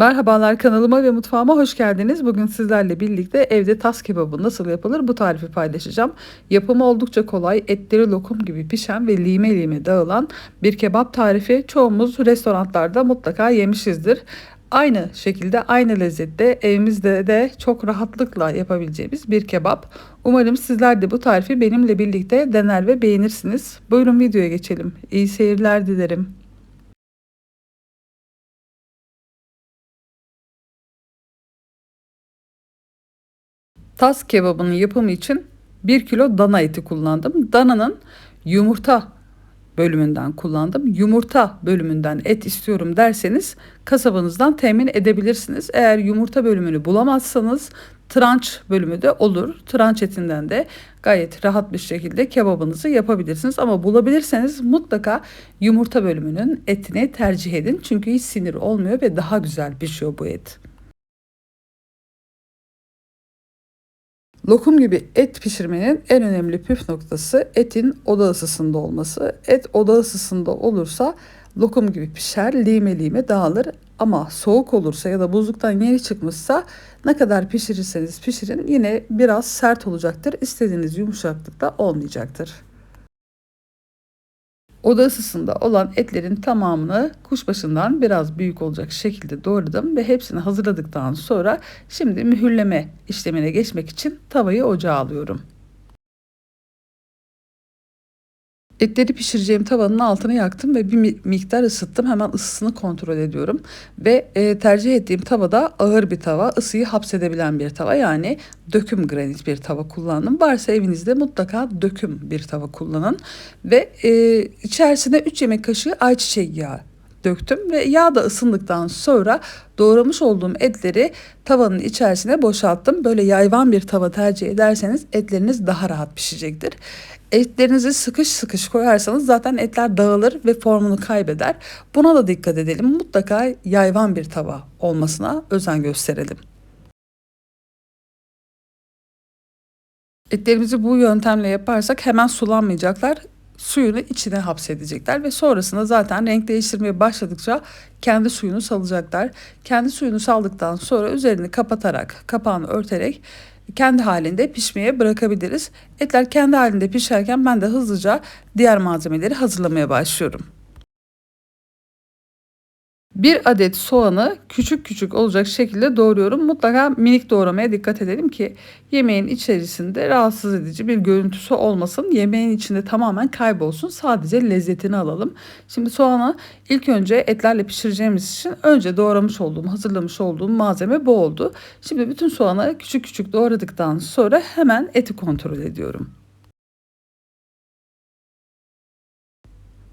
Merhabalar kanalıma ve mutfağıma hoş geldiniz. Bugün sizlerle birlikte evde tas kebabı nasıl yapılır bu tarifi paylaşacağım. Yapımı oldukça kolay, etleri lokum gibi pişen ve lime lime dağılan bir kebap tarifi. Çoğumuz restoranlarda mutlaka yemişizdir. Aynı şekilde aynı lezzette evimizde de çok rahatlıkla yapabileceğimiz bir kebap. Umarım sizler de bu tarifi benimle birlikte dener ve beğenirsiniz. Buyurun videoya geçelim. İyi seyirler dilerim. Tas kebabının yapımı için 1 kilo dana eti kullandım. Dananın yumurta bölümünden kullandım. Yumurta bölümünden et istiyorum derseniz kasabanızdan temin edebilirsiniz. Eğer yumurta bölümünü bulamazsanız tranç bölümü de olur. Tranç etinden de gayet rahat bir şekilde kebabınızı yapabilirsiniz. Ama bulabilirseniz mutlaka yumurta bölümünün etini tercih edin. Çünkü hiç sinir olmuyor ve daha güzel pişiyor bu et. Lokum gibi et pişirmenin en önemli püf noktası etin oda ısısında olması. Et oda ısısında olursa lokum gibi pişer, lime lime dağılır. Ama soğuk olursa ya da buzluktan yeni çıkmışsa ne kadar pişirirseniz pişirin yine biraz sert olacaktır. İstediğiniz yumuşaklıkta olmayacaktır. Oda ısısında olan etlerin tamamını kuşbaşından biraz büyük olacak şekilde doğradım ve hepsini hazırladıktan sonra şimdi mühürleme işlemine geçmek için tavayı ocağa alıyorum. Etleri pişireceğim tavanın altını yaktım ve bir miktar ısıttım. Hemen ısısını kontrol ediyorum. Ve e, tercih ettiğim tavada ağır bir tava, ısıyı hapsedebilen bir tava. Yani döküm granit bir tava kullandım. Varsa evinizde mutlaka döküm bir tava kullanın. Ve e, içerisine 3 yemek kaşığı ayçiçek yağı döktüm ve yağ da ısındıktan sonra doğramış olduğum etleri tavanın içerisine boşalttım. Böyle yayvan bir tava tercih ederseniz etleriniz daha rahat pişecektir. Etlerinizi sıkış sıkış koyarsanız zaten etler dağılır ve formunu kaybeder. Buna da dikkat edelim. Mutlaka yayvan bir tava olmasına özen gösterelim. Etlerimizi bu yöntemle yaparsak hemen sulanmayacaklar suyunu içine hapsedecekler ve sonrasında zaten renk değiştirmeye başladıkça kendi suyunu salacaklar. Kendi suyunu saldıktan sonra üzerini kapatarak, kapağını örterek kendi halinde pişmeye bırakabiliriz. Etler kendi halinde pişerken ben de hızlıca diğer malzemeleri hazırlamaya başlıyorum. Bir adet soğanı küçük küçük olacak şekilde doğruyorum. Mutlaka minik doğramaya dikkat edelim ki yemeğin içerisinde rahatsız edici bir görüntüsü olmasın. Yemeğin içinde tamamen kaybolsun. Sadece lezzetini alalım. Şimdi soğanı ilk önce etlerle pişireceğimiz için önce doğramış olduğum, hazırlamış olduğum malzeme bu oldu. Şimdi bütün soğanı küçük küçük doğradıktan sonra hemen eti kontrol ediyorum.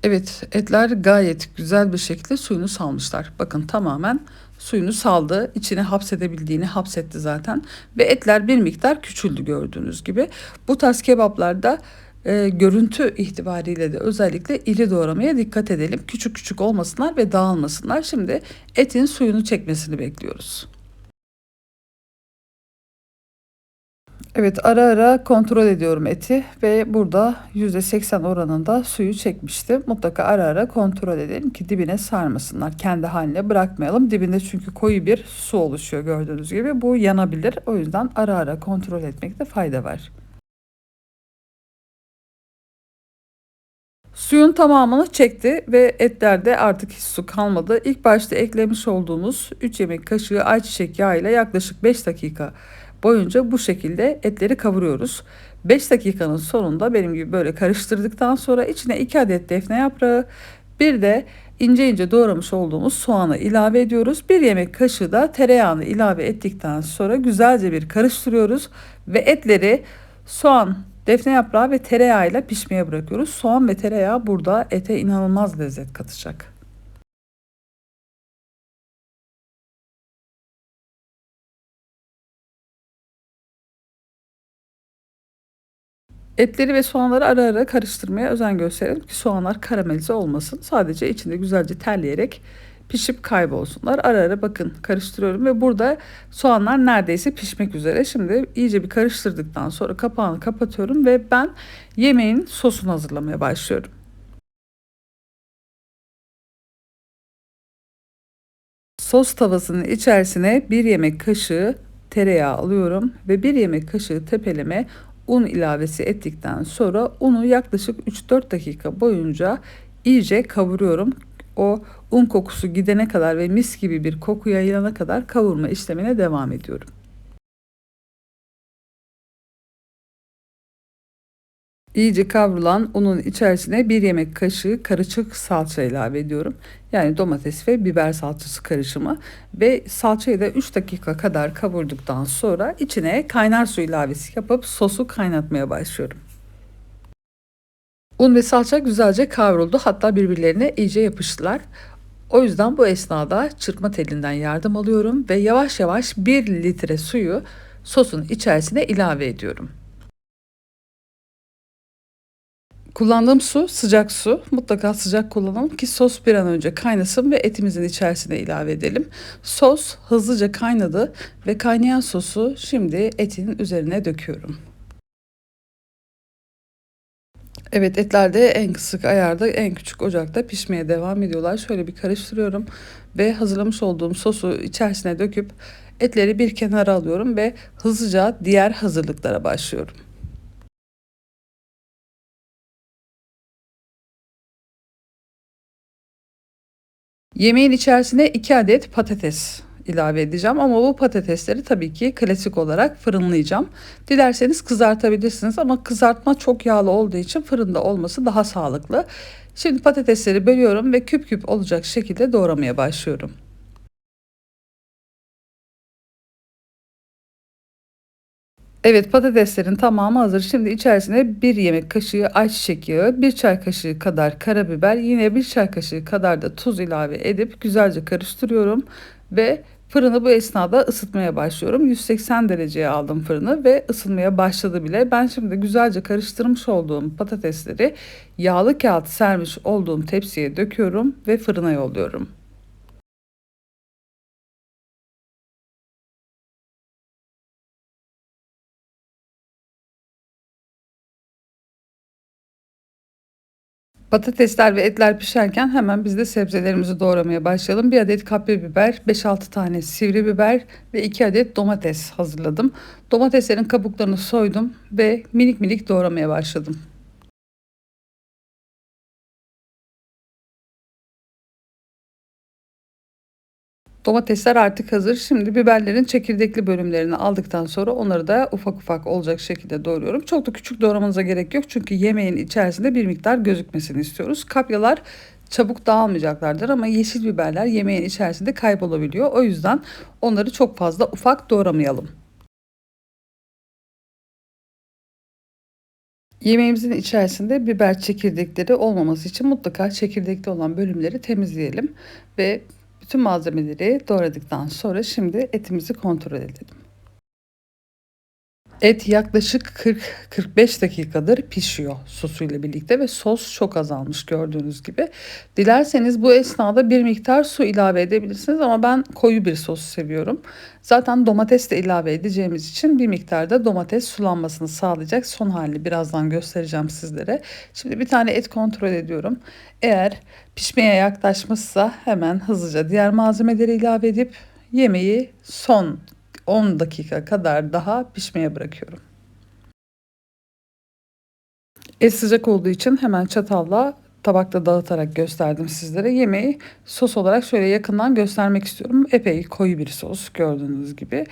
Evet etler gayet güzel bir şekilde suyunu salmışlar. Bakın tamamen suyunu saldı. İçine hapsedebildiğini hapsetti zaten. Ve etler bir miktar küçüldü gördüğünüz gibi. Bu tarz kebaplarda e, görüntü itibariyle de özellikle iri doğramaya dikkat edelim. Küçük küçük olmasınlar ve dağılmasınlar. Şimdi etin suyunu çekmesini bekliyoruz. Evet ara ara kontrol ediyorum eti ve burada %80 oranında suyu çekmişti. Mutlaka ara ara kontrol edelim ki dibine sarmasınlar. Kendi haline bırakmayalım. Dibinde çünkü koyu bir su oluşuyor gördüğünüz gibi. Bu yanabilir. O yüzden ara ara kontrol etmekte fayda var. Suyun tamamını çekti ve etlerde artık hiç su kalmadı. İlk başta eklemiş olduğumuz 3 yemek kaşığı ayçiçek yağı ile yaklaşık 5 dakika boyunca bu şekilde etleri kavuruyoruz. 5 dakikanın sonunda benim gibi böyle karıştırdıktan sonra içine 2 adet defne yaprağı, bir de ince ince doğramış olduğumuz soğanı ilave ediyoruz. Bir yemek kaşığı da tereyağını ilave ettikten sonra güzelce bir karıştırıyoruz ve etleri soğan, defne yaprağı ve tereyağıyla pişmeye bırakıyoruz. Soğan ve tereyağı burada ete inanılmaz lezzet katacak. Etleri ve soğanları ara ara karıştırmaya özen gösterelim ki soğanlar karamelize olmasın. Sadece içinde güzelce terleyerek pişip kaybolsunlar. Ara ara bakın karıştırıyorum ve burada soğanlar neredeyse pişmek üzere. Şimdi iyice bir karıştırdıktan sonra kapağını kapatıyorum ve ben yemeğin sosunu hazırlamaya başlıyorum. Sos tavasının içerisine bir yemek kaşığı tereyağı alıyorum ve bir yemek kaşığı tepeleme un ilavesi ettikten sonra unu yaklaşık 3-4 dakika boyunca iyice kavuruyorum. O un kokusu gidene kadar ve mis gibi bir koku yayılana kadar kavurma işlemine devam ediyorum. İyice kavrulan unun içerisine bir yemek kaşığı karışık salça ilave ediyorum. Yani domates ve biber salçası karışımı ve salçayı da 3 dakika kadar kavurduktan sonra içine kaynar su ilavesi yapıp sosu kaynatmaya başlıyorum. Un ve salça güzelce kavruldu hatta birbirlerine iyice yapıştılar. O yüzden bu esnada çırpma telinden yardım alıyorum ve yavaş yavaş 1 litre suyu sosun içerisine ilave ediyorum. Kullandığım su sıcak su. Mutlaka sıcak kullanalım ki sos bir an önce kaynasın ve etimizin içerisine ilave edelim. Sos hızlıca kaynadı ve kaynayan sosu şimdi etin üzerine döküyorum. Evet etler de en kısık ayarda en küçük ocakta pişmeye devam ediyorlar. Şöyle bir karıştırıyorum ve hazırlamış olduğum sosu içerisine döküp etleri bir kenara alıyorum ve hızlıca diğer hazırlıklara başlıyorum. Yemeğin içerisine 2 adet patates ilave edeceğim ama bu patatesleri tabii ki klasik olarak fırınlayacağım. Dilerseniz kızartabilirsiniz ama kızartma çok yağlı olduğu için fırında olması daha sağlıklı. Şimdi patatesleri bölüyorum ve küp küp olacak şekilde doğramaya başlıyorum. Evet patateslerin tamamı hazır. Şimdi içerisine bir yemek kaşığı ayçiçek yağı, bir çay kaşığı kadar karabiber, yine bir çay kaşığı kadar da tuz ilave edip güzelce karıştırıyorum ve fırını bu esnada ısıtmaya başlıyorum. 180 dereceye aldım fırını ve ısınmaya başladı bile. Ben şimdi güzelce karıştırmış olduğum patatesleri yağlı kağıt sermiş olduğum tepsiye döküyorum ve fırına yolluyorum. Patatesler ve etler pişerken hemen biz de sebzelerimizi doğramaya başlayalım. Bir adet kapya biber, 5-6 tane sivri biber ve 2 adet domates hazırladım. Domateslerin kabuklarını soydum ve minik minik doğramaya başladım. Domatesler artık hazır. Şimdi biberlerin çekirdekli bölümlerini aldıktan sonra onları da ufak ufak olacak şekilde doğruyorum. Çok da küçük doğramanıza gerek yok çünkü yemeğin içerisinde bir miktar gözükmesini istiyoruz. Kapyalar çabuk dağılmayacaklardır ama yeşil biberler yemeğin içerisinde kaybolabiliyor. O yüzden onları çok fazla ufak doğramayalım. Yemeğimizin içerisinde biber çekirdekleri olmaması için mutlaka çekirdekli olan bölümleri temizleyelim ve bütün malzemeleri doğradıktan sonra şimdi etimizi kontrol edelim. Et yaklaşık 40-45 dakikadır pişiyor sosuyla birlikte ve sos çok azalmış gördüğünüz gibi. Dilerseniz bu esnada bir miktar su ilave edebilirsiniz ama ben koyu bir sos seviyorum. Zaten domates de ilave edeceğimiz için bir miktarda domates sulanmasını sağlayacak son halini birazdan göstereceğim sizlere. Şimdi bir tane et kontrol ediyorum. Eğer pişmeye yaklaşmışsa hemen hızlıca diğer malzemeleri ilave edip yemeği son 10 dakika kadar daha pişmeye bırakıyorum. Et sıcak olduğu için hemen çatalla tabakta dağıtarak gösterdim sizlere. Yemeği sos olarak şöyle yakından göstermek istiyorum. Epey koyu bir sos gördüğünüz gibi.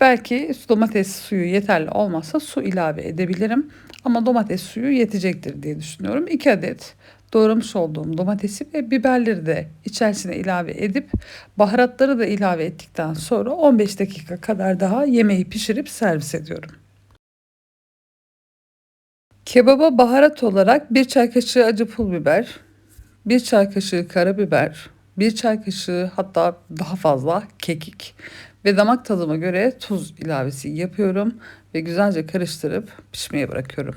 Belki domates suyu yeterli olmazsa su ilave edebilirim. Ama domates suyu yetecektir diye düşünüyorum. 2 adet doğramış olduğum domatesi ve biberleri de içerisine ilave edip baharatları da ilave ettikten sonra 15 dakika kadar daha yemeği pişirip servis ediyorum. Kebaba baharat olarak bir çay kaşığı acı pul biber, bir çay kaşığı karabiber, bir çay kaşığı hatta daha fazla kekik ve damak tadıma göre tuz ilavesi yapıyorum ve güzelce karıştırıp pişmeye bırakıyorum.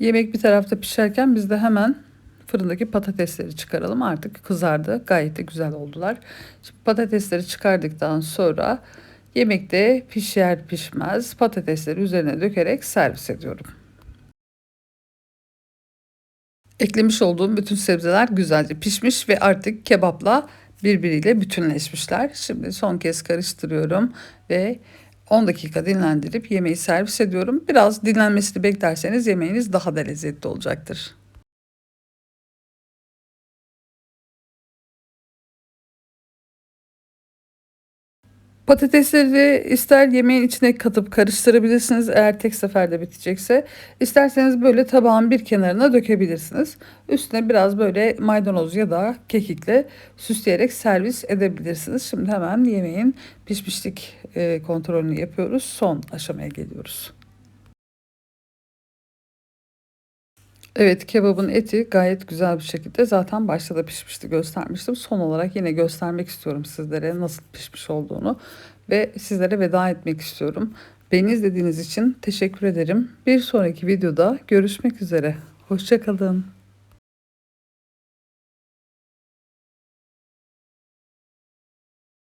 Yemek bir tarafta pişerken biz de hemen fırındaki patatesleri çıkaralım. Artık kızardı. Gayet de güzel oldular. Şimdi patatesleri çıkardıktan sonra yemekte pişer pişmez patatesleri üzerine dökerek servis ediyorum. Eklemiş olduğum bütün sebzeler güzelce pişmiş ve artık kebapla birbiriyle bütünleşmişler. Şimdi son kez karıştırıyorum ve 10 dakika dinlendirip yemeği servis ediyorum. Biraz dinlenmesini beklerseniz yemeğiniz daha da lezzetli olacaktır. Patatesleri ister yemeğin içine katıp karıştırabilirsiniz eğer tek seferde bitecekse. İsterseniz böyle tabağın bir kenarına dökebilirsiniz. Üstüne biraz böyle maydanoz ya da kekikle süsleyerek servis edebilirsiniz. Şimdi hemen yemeğin pişmişlik e, kontrolünü yapıyoruz. Son aşamaya geliyoruz. Evet kebabın eti gayet güzel bir şekilde zaten başta da pişmişti göstermiştim. Son olarak yine göstermek istiyorum sizlere nasıl pişmiş olduğunu ve sizlere veda etmek istiyorum. Beni izlediğiniz için teşekkür ederim. Bir sonraki videoda görüşmek üzere. Hoşçakalın.